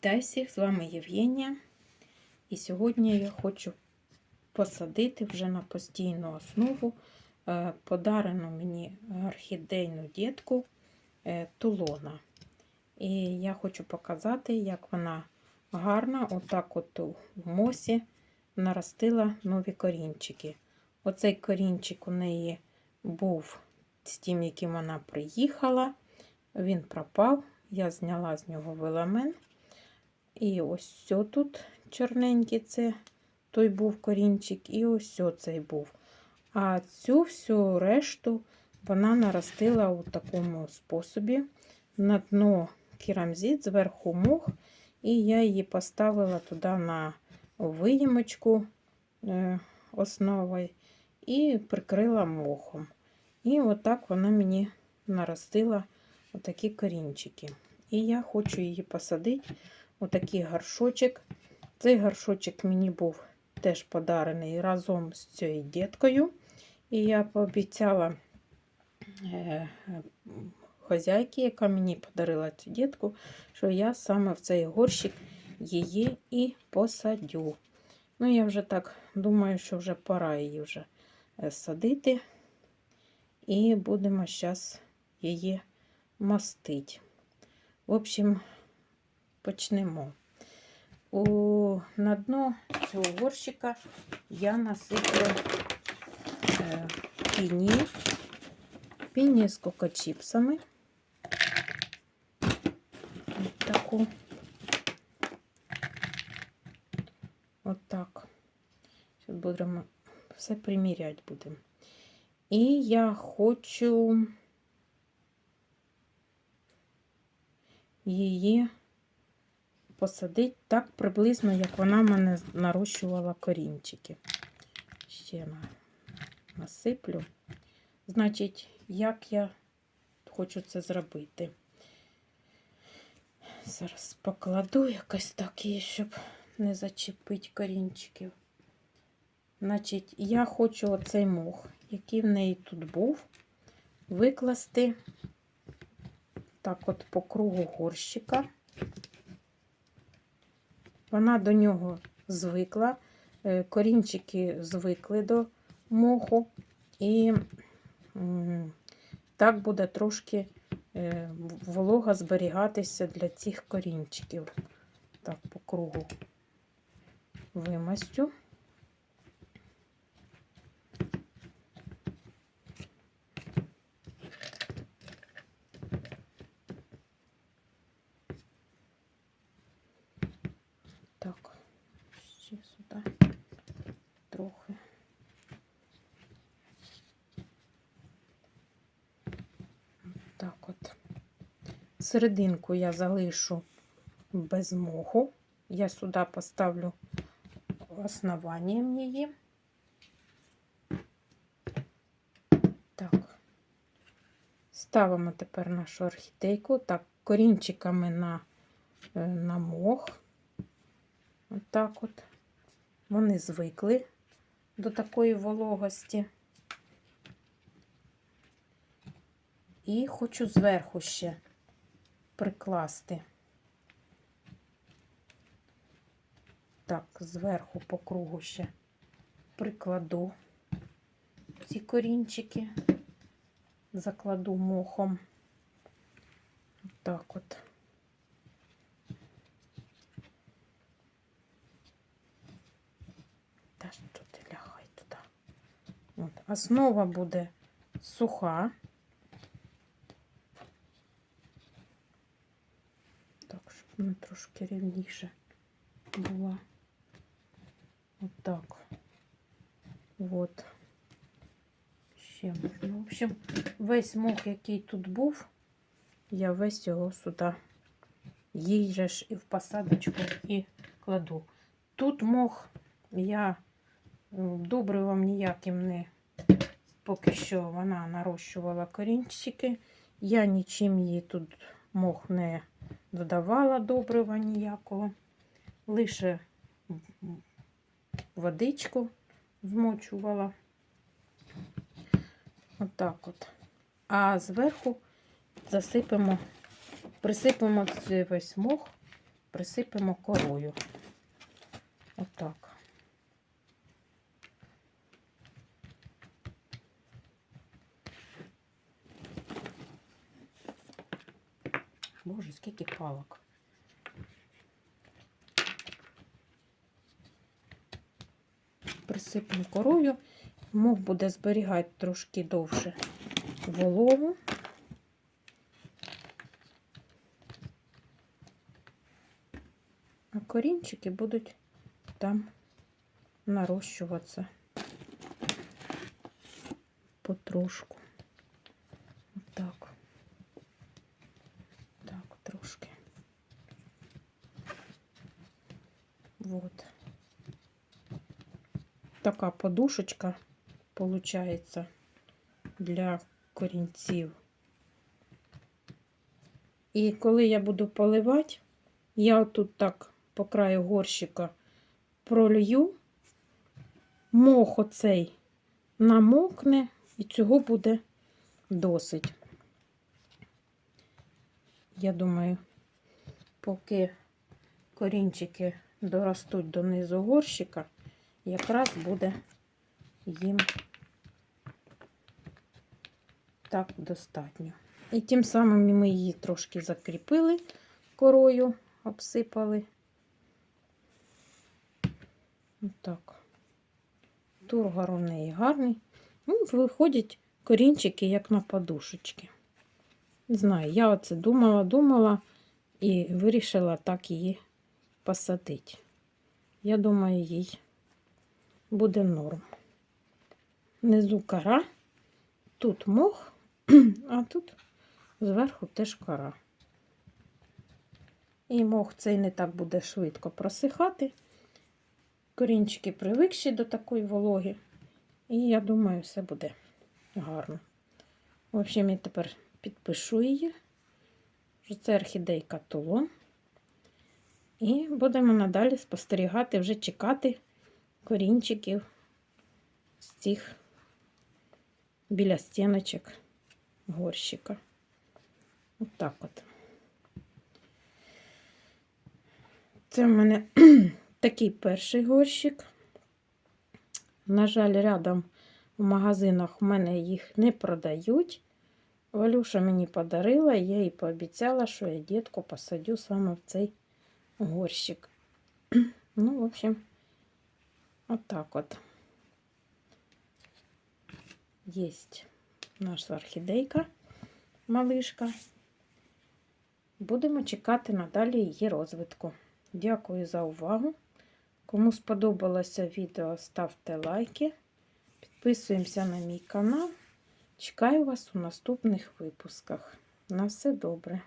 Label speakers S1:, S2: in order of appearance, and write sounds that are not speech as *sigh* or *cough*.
S1: Вітаю всіх, з вами Євгенія. І сьогодні я хочу посадити вже на постійну основу е, подарену мені орхідейну дітку е, тулона. І я хочу показати, як вона гарно, отак от у мосі наростила нові корінчики. Оцей корінчик у неї був з тим, яким вона приїхала. Він пропав. Я зняла з нього веламен. І ось тут чорненький, це той був корінчик, і ось цей був. А цю всю решту вона наростила у такому способі. На дно керамзит, зверху мох, і я її поставила туди на виємочку е, основою і прикрила мохом. І отак вона мені наростила отакі корінчики. І я хочу її посадити отакий горшочок. Цей горшочок мені був теж подарений разом з цією діткою. І я пообіцяла е, хазяйки, яка мені подарила цю дітку, що я саме в цей горщик її і посадю. Ну, я вже так думаю, що вже пора її вже е, садити. І будемо зараз її мастити. В общем, почнемо. У, на дно цього горщика я насиплю е, піні, піні з кокочіпсами. От таку. От так. Будемо все приміряти будемо. І я хочу її посадити так приблизно, як вона мене нарощувала корінчики. Ще насиплю. Значить, як я хочу це зробити. Зараз покладу якось так її, щоб не зачепити корінчиків. Значить, я хочу оцей мох, який в неї тут був, викласти так от по кругу горщика. Вона до нього звикла, е, корінчики звикли до моху, і так буде трошки е, волога зберігатися для цих корінчиків. Так, по кругу вимастю. Так, ще сюди трохи. Так от. Серединку я залишу без моху. Я сюди поставлю основанням її. Так. Ставимо тепер нашу орхідейку. Так, корінчиками на, е, на мох. Отак от. Вони звикли до такої вологості. І хочу зверху ще прикласти. Так, зверху по кругу ще прикладу ці корінчики, закладу мохом. Так от. Та що ти лягай туди. От. Основа буде суха. Так, щоб вона трошки рівніше була. Отак. От. Ще можна. В общем, весь мох, який тут був, я весь його сюди їй же ж і в посадочку і кладу. Тут мох я добривом ніяким не поки що вона нарощувала корінчики. Я нічим її тут мох не додавала добрива ніякого. Лише водичку змочувала. Отак от. А зверху засипемо, присипемо цей весь мох присипемо корою. Отак. Боже, скільки палок. Присипемо корою. Мох буде зберігати трошки довше вологу. А корінчики будуть там нарощуватися потрошку. Отак. Так, трошки. Вот. Така подушечка получається для корінців. І коли я буду поливати, я тут так по краю горщика пролью, мох оцей намокне, і цього буде досить. Я думаю, поки корінчики доростуть донизу горщика, якраз буде їм так достатньо. І тим самим ми її трошки закріпили корою, обсипали. Отак. Тургор у неї гарний. Ну, виходять корінчики, як на подушечки. Не знаю, я оце думала, думала і вирішила так її посадити. Я думаю, їй буде норм. Внизу кора, тут мох, *clears throat* а тут зверху теж кора. І мох цей не так буде швидко просихати. Корінчики привикші до такої вологи. І я думаю, все буде гарно. В общем, я тепер підпишу її, що це орхідейка Тулон. І будемо надалі спостерігати, вже чекати корінчиків з цих біля стіночок горщика. Отак от, от. Це в мене *clears throat* такий перший горщик. На жаль, рядом в магазинах в мене їх не продають. Валюша мені подарила, я їй пообіцяла, що я дітку посадю саме в цей горщик. *clears throat* Ну, в общем, отак от, от. Єсть наша орхідейка, малишка. Будемо чекати надалі її розвитку. Дякую за увагу. Кому сподобалося відео, ставте лайки. Підписуємося на мій канал. Чекаю вас у наступних випусках. На все добре!